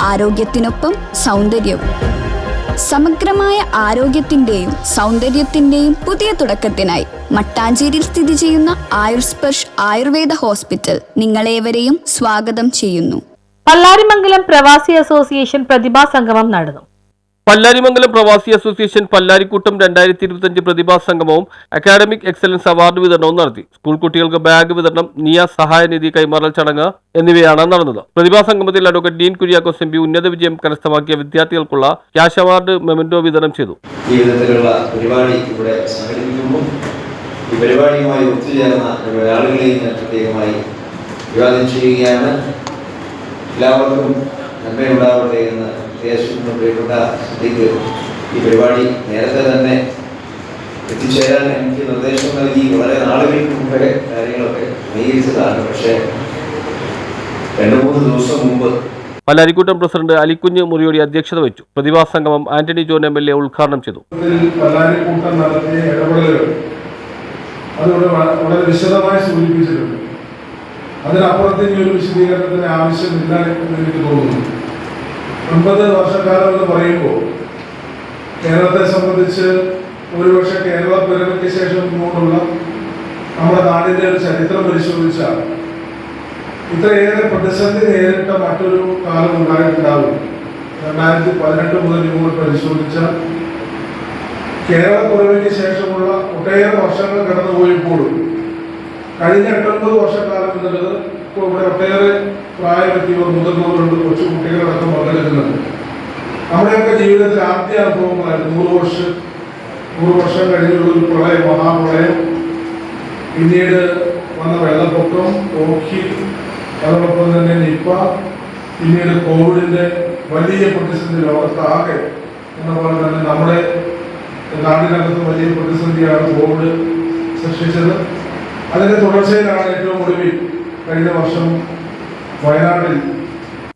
ആരോഗ്യത്തിനൊപ്പം സൗന്ദര്യവും. സമഗ്രമായ ആരോഗ്യത്തിന്റെയും സൗന്ദര്യത്തിന്റെയും പുതിയ തുടക്കത്തിനായി മട്ടാഞ്ചേരിയിൽ സ്ഥിതി ചെയ്യുന്ന ആയുർസ്പർഷ് ആയുർവേദ ഹോസ്പിറ്റൽ നിങ്ങളേവരെയും സ്വാഗതം ചെയ്യുന്നു. പല്ലാരിമംഗലം പ്രവാസി അസോസിയേഷൻ പ്രതിഭാ സംഗമം നടന്നു. പല്ലാരിമംഗലം പ്രവാസി അസോസിയേഷൻ പല്ലാരിക്കൂട്ടം രണ്ടായിരത്തി ഇരുപത്തിയഞ്ച് പ്രതിഭാ സംഗമവും അക്കാഡമിക് എക്സലൻസ് അവാർഡ് വിതരണവും നടത്തി. സ്കൂൾ കുട്ടികൾക്ക് ബാഗ് വിതരണം നിയ സഹായനിധി കൈമാറൽ ചടങ്ങ് എന്നിവയാണ് നടന്നത്. പ്രതിഭാ സംഗമത്തിൽ അഡ്വക്കേറ്റ് ഡീൻ കുര്യാക്കോസ് എം ഉന്നത വിജയം കരസ്ഥമാക്കിയ വിദ്യാർത്ഥികൾക്കുള്ള ക്യാഷ് അവാർഡ് മെമന്റോ വിതരണം ചെയ്തു. പരിപാടി ഈ എല്ലാവർക്കും ദേശത്തിന് പ്രിയപ്പെട്ട സ്ഥിതിക്ക് ഈ പരിപാടി നേരത്തെ തന്നെ എത്തിച്ചേരാൻ എനിക്ക് നിർദ്ദേശം നൽകി. വളരെ നാളുകൾക്ക് മുമ്പേ കാര്യങ്ങളൊക്കെ അംഗീകരിച്ചതാണ്. പക്ഷേ രണ്ട് മൂന്ന് ദിവസം മുമ്പ് പല്ലാരിക്കൂട്ടം പ്രസിഡന്റ് അലിക്കുഞ്ഞ് മുറിയോടി അധ്യക്ഷത വഹിച്ചു. പ്രതിഭാ സംഗമം Antony John M L A ഉദ്ഘാടനം ചെയ്തു. പല്ലാരിക്കൂട്ടം നടത്തിയ ഇടപെടലുകൾ അതിവിടെ വളരെ വിശദമായി സൂചിപ്പിച്ചിട്ടുണ്ട്. അതിനപ്പുറത്തേക്ക് ഒരു വിശദീകരണത്തിന് ആവശ്യമില്ല എന്ന് എനിക്ക് തോന്നുന്നു. ഒൻപത് വർഷക്കാലം എന്ന് പറയുമ്പോൾ കേരളത്തെ സംബന്ധിച്ച് ഒരുപക്ഷെ കേരള പുരമയ്ക്ക് ശേഷം ഇങ്ങോട്ടുള്ള നമ്മുടെ നാടിന്റെ ഒരു ചരിത്രം പരിശോധിച്ചാൽ ഇത്രയേറെ പ്രതിസന്ധി നേരിട്ട മറ്റൊരു കാലം ഉണ്ടായിട്ടുണ്ടാവും. രണ്ടായിരത്തി പതിനെട്ട് മുതൽ ഇങ്ങോട്ട് പരിശോധിച്ച കേരള പിറവിക്ക് ശേഷമുള്ള ഒട്ടേറെ വർഷങ്ങൾ കടന്നുപോയപ്പോഴും കഴിഞ്ഞ എട്ടൊൻപത് വർഷക്കാലം എന്നുള്ളത് ഇപ്പോൾ ഇവിടെ ഒട്ടേറെ പ്രായമെത്തിയവർ മുതിർന്നവരുണ്ട്. നമ്മുടെയൊക്കെ ജീവിതത്തിൽ ആദ്യ അനുഭവങ്ങളായിരുന്നു. നൂറ് വർഷം നൂറ് വർഷം കഴിഞ്ഞുള്ള ഒരു പ്രളയം മഹാപ്രളയം. പിന്നീട് വന്ന വെള്ളപ്പൊക്കം ഓഖി അതോടൊപ്പം തന്നെ നിപ്പ പിന്നീട് കോവിഡിന്റെ വലിയ പ്രതിസന്ധി ലോകത്താകെ എന്ന പോലെ തന്നെ നമ്മുടെ നാടിനകത്ത് വലിയ പ്രതിസന്ധിയാണ് കോവിഡ് സൃഷ്ടിച്ചത്. അതിന്റെ തുടർച്ചയിലാണ് ഏറ്റവും ഒടുവിൽ കഴിഞ്ഞ വർഷം വയനാട്ടിൽ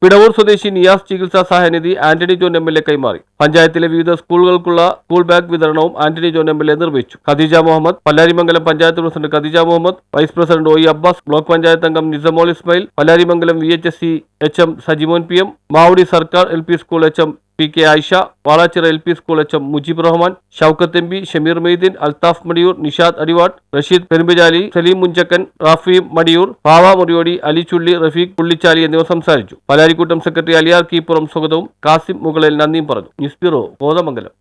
പിടവൂർ സ്വദേശി നിയാസ് ചികിത്സാ സഹായനിധി Antony John M L A കൈമാറി. പഞ്ചായത്തിലെ വിവിധ സ്കൂളുകൾക്കുള്ള സ്കൂൾ ബാഗ് വിതരണവും Antony John M L A നിർവഹിച്ചു. Khadeeja Muhammad Pallarimangalam panchayat president Khadeeja Muhammad vice president O E Abbas block panchayat അംഗം Nisamol Ismail Pallarimangalam V H S C H M Sajimon P M Mavudi സർക്കാർ L P school H M P K Ayisha Valachira L P school H M Mujeeb Rahman Shoukath M P Shameer Meideen Althaf Madiyoor Nishad Arivatt Rasheed Perumbajali Saleem Munchakkan Rafi Madiyoor പാവ മുറിയോടി അലി ചുള്ളി റഫീഖ് പുള്ളിച്ചാലി എന്നിവർ സംസാരിച്ചു. പലാരിക്കൂട്ടം secretary Aliyar Keepuram സ്വാഗതവും കാസിം മുകളിൽ നന്ദിയും പറഞ്ഞു. News bureau Kothamangalam.